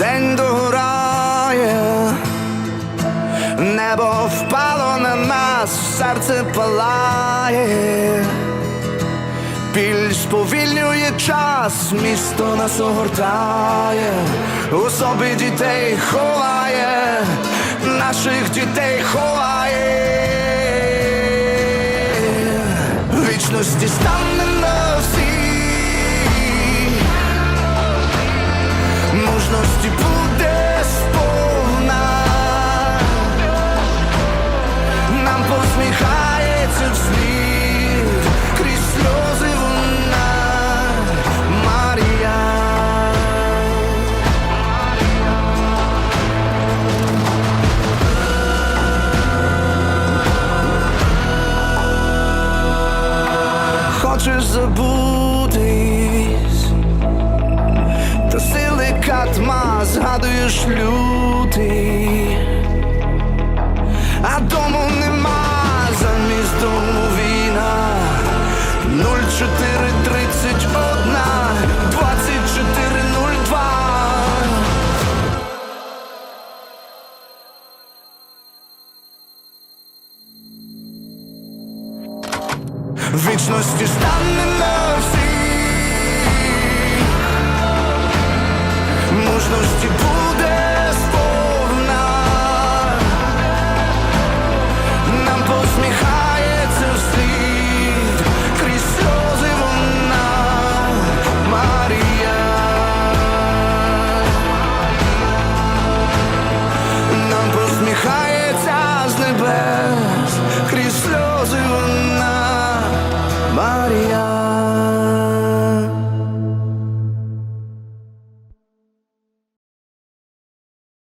день догорає, небо впало на нас, серце палає, біль сповільнює час, місто нас огортає, у собі дітей ховає, наших дітей ховає. Вічності стане нам посміхається вслід крізь сльози вона Марія. Хочеш забутись, та сили катма згадуєш люд чотири тридцять одна, двадцять чотири нуль два. Вічності стане на всі